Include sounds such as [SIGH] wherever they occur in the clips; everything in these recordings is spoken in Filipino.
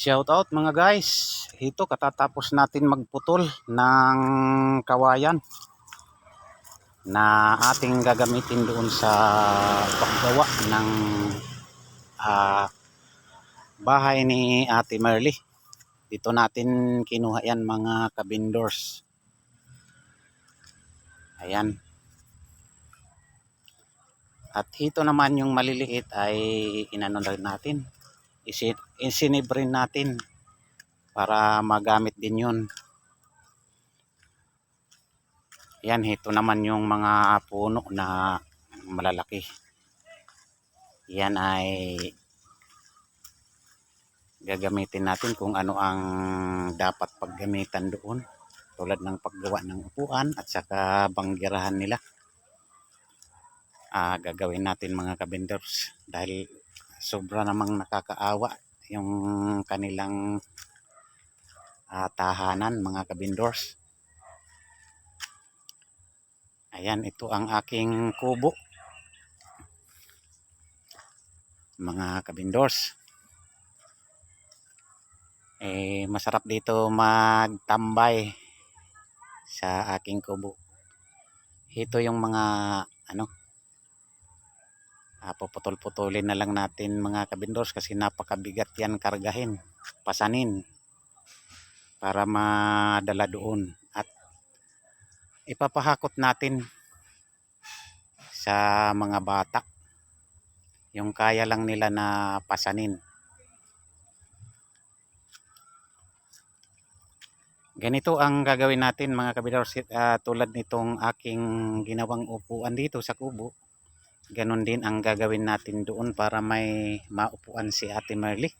Shout out mga guys. Ito katatapos natin magputol ng kawayan na ating gagamitin doon sa paggawa ng ah, bahay ni Ate Merly. Dito natin kinuha yan mga kabindors. Ayan. At ito naman yung maliliit ay inano na rin natin. Isi- Isinibrin natin para magamit din yun. Yan, ito naman yung mga puno na malalaki. Yan ay gagamitin natin kung ano ang dapat paggamitan doon. Tulad ng paggawa ng upuan at saka banggirahan nila. Ah, gagawin natin mga kabinders dahil sobra namang nakakaawa yung kanilang ah, tahanan mga kabindors. Ayan, ito ang aking kubo. Mga kabindors. Eh, masarap dito magtambay sa aking kubo. Ito yung mga ano ah, puputol-putulin na lang natin mga kabindors kasi napakabigat yan kargahin, pasanin para madala doon. At ipapahakot natin sa mga bata yung kaya lang nila na pasanin. Ganito ang gagawin natin mga kabindors ah, tulad nitong aking ginawang upuan dito sa kubo Ganon din ang gagawin natin doon para may maupuan si Ate Merly.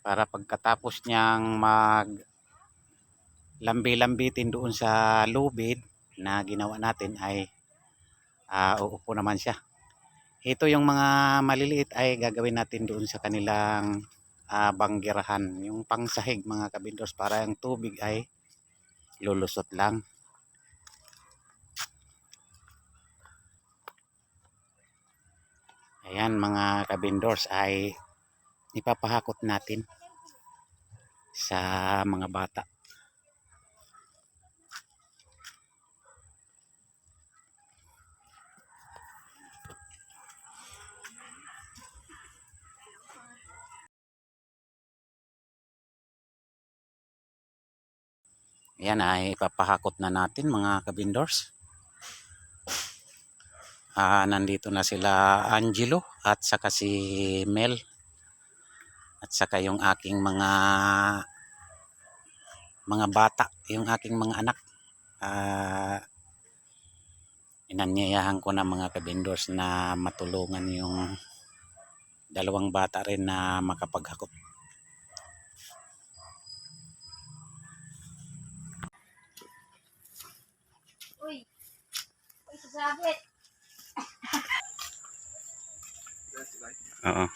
Para pagkatapos niyang mag lambi-lambitin doon sa lubid na ginawa natin ay uh, uupo naman siya. Ito yung mga maliliit ay gagawin natin doon sa kanilang uh, banggirahan. Yung pangsahig mga kabindos para yung tubig ay lulusot lang. Ayan mga kabindors ay ipapahakot natin sa mga bata. Ayan ay ipapahakot na natin mga kabindors ah, nandito na sila Angelo at saka si Mel at saka yung aking mga mga bata yung aking mga anak ah, inanyayahan ko na mga kabindors na matulungan yung dalawang bata rin na makapaghakot Uy. Uy, sasabit. Oo.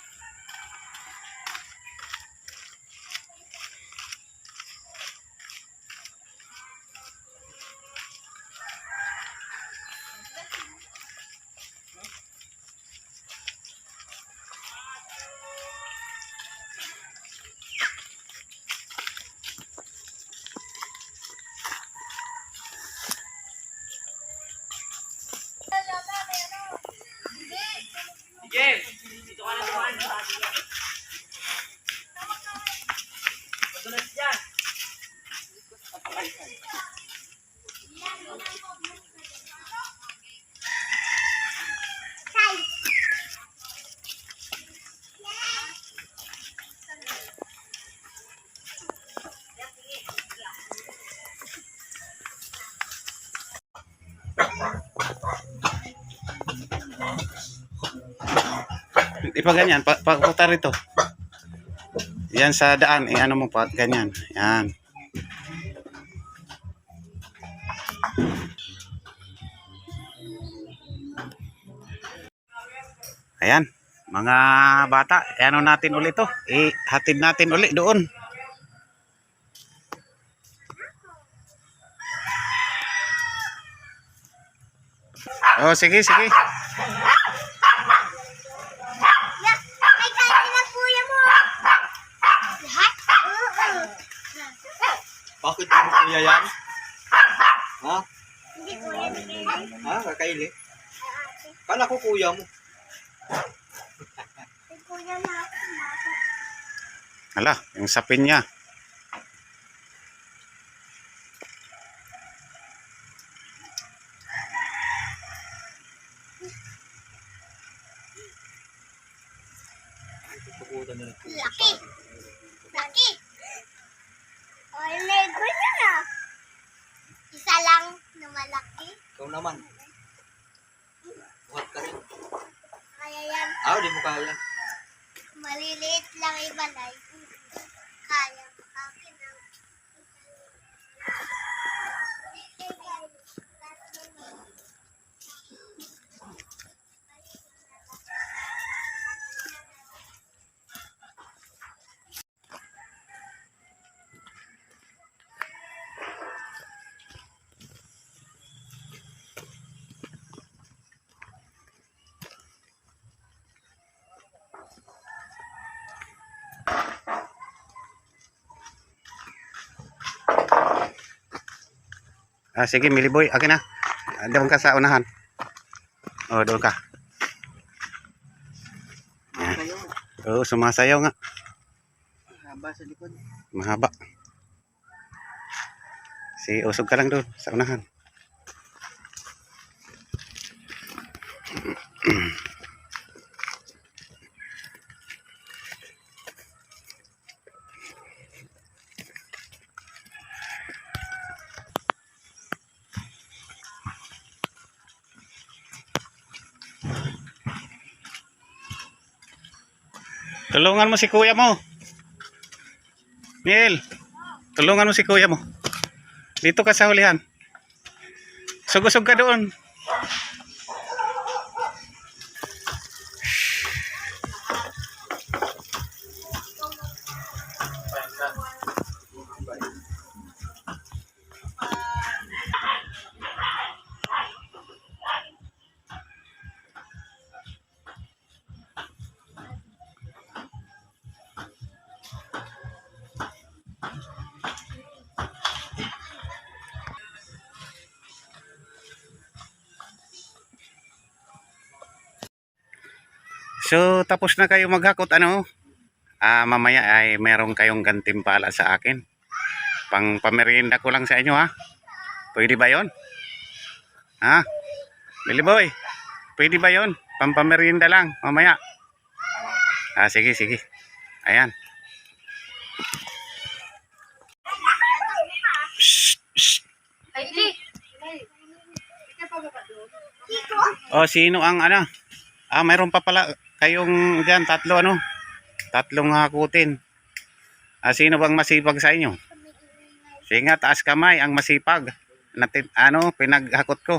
Ipa ganyan, pa, pakuta rito. Yan sa daan, eh, ano mo pa, ganyan. Yan. Ayan, mga bata, ano natin ulit to? Eh, hatid natin ulit doon. Oh, sige, sige. May kain ng kuya mo. Kuya yan? Ha? Hindi ko yan. Ha? Kakaili? Kala ko kuya mo. Hala, yung sapin niya. Tukutan na Laki. Laki. Ay, lego niya na. Isa lang na malaki. Ikaw naman. Buhat ka rin. Kaya yan. Ah, di mo kaya. Maliliit lang ibalay. Kaya. Ah, sige, Miliboy, akin na. Ah, Doon ka sa unahan. Oh, doon ka. Yan. Kayo. Oo, sumasayaw nga. Haba sa likod. Mahaba. Si usog ka lang doon sa unahan. [CLEARS THROAT] Tulungan mo si kuya mo. Neil, tulungan mo si kuya mo. Dito ka sa hulihan. Sugusog ka doon. So, tapos na kayo maghakot, ano? Ah, mamaya ay meron kayong gantimpala sa akin. Pang pamerienda ko lang sa inyo, ha? Pwede ba yon? Ha? Billy boy, pwede ba yon? Pang pamerienda lang, mamaya. Ah, sige, sige. Ayan. Shh, shh. Ay, di. O, sino ang ano? Ah, mayroon pa pala kayong dyan, tatlo ano? Tatlong hakutin. Ah, sino bang masipag sa inyo? Sige nga, taas kamay, ang masipag. Natin, ano, pinaghakot ko.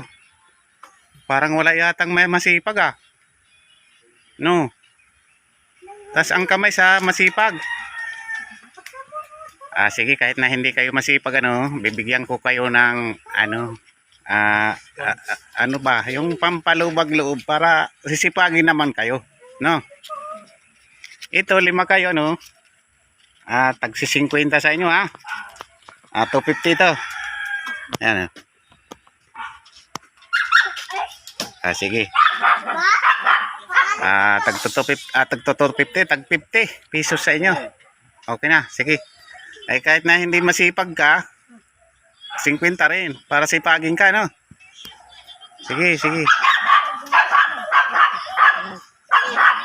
Parang wala yatang may masipag ah. No. Tas ang kamay sa masipag. Ah, sige, kahit na hindi kayo masipag, ano, bibigyan ko kayo ng, ano, ah, ah, ah, ano ba, yung pampalubag loob para sisipagin naman kayo, no? Ito, lima kayo, no? Ah, tagsi 50 sa inyo, ha? Ah, 250 to. Yan, ah. Ah, sige. Ah, tag 250, ah, tag 250, tag 50 pesos sa inyo. Okay na, sige. Ay kahit na hindi masipag ka, 50 rin para sipagin ka, no? Sige, sige.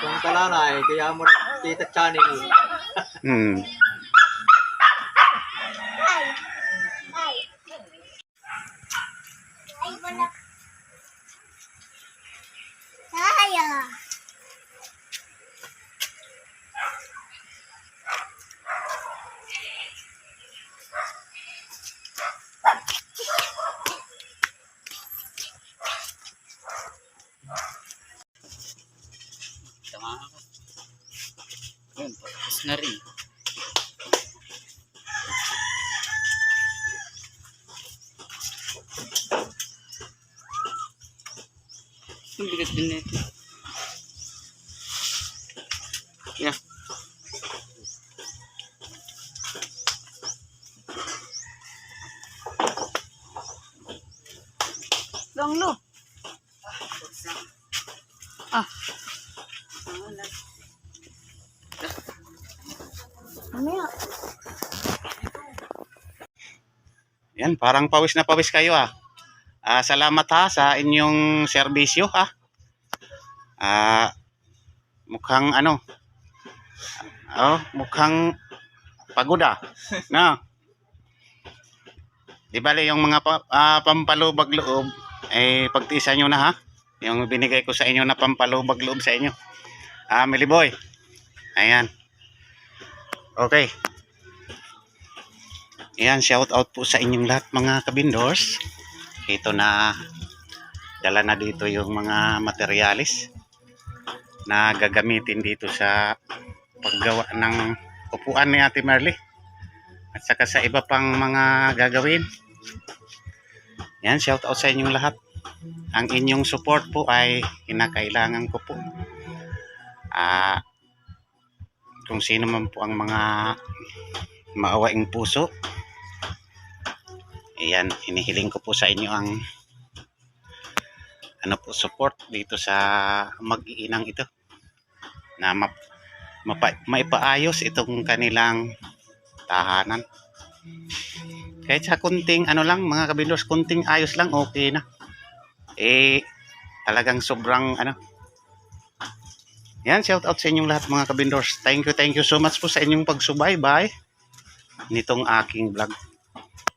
Kung talanay, kaya mo na tita channel. Hmm. tanga ako. Yun, tapos na rin. Ang bigat din na ito. Yeah. Long low. Yan, parang pawis na pawis kayo ah. Ah, salamat ha sa inyong serbisyo ha. Ah, mukhang ano. Oh, mukhang pagod ah. Na. Di bale yung mga pa, ah, pampalubag loob eh pagtiisan nyo na ha. Yung binigay ko sa inyo na pampalubag loob sa inyo. Ah, Miliboy. Ayan. Okay. Ayan, shout out po sa inyong lahat mga kabindors. Ito na dala na dito yung mga materialis na gagamitin dito sa paggawa ng upuan ni Ate Merly. At saka sa iba pang mga gagawin. Yan, shout out sa inyong lahat. Ang inyong support po ay kinakailangan ko po. Ah, kung sino man po ang mga maawaing puso Ayan, hinihiling ko po sa inyo ang ano po support dito sa mag-iinang ito na map, mapa, maipaayos itong kanilang tahanan. Kahit sa kunting ano lang mga kabindors, kunting ayos lang okay na. Eh talagang sobrang ano. Yan, shout out sa inyong lahat mga kabindors. Thank you, thank you so much po sa inyong pagsubaybay nitong aking vlog.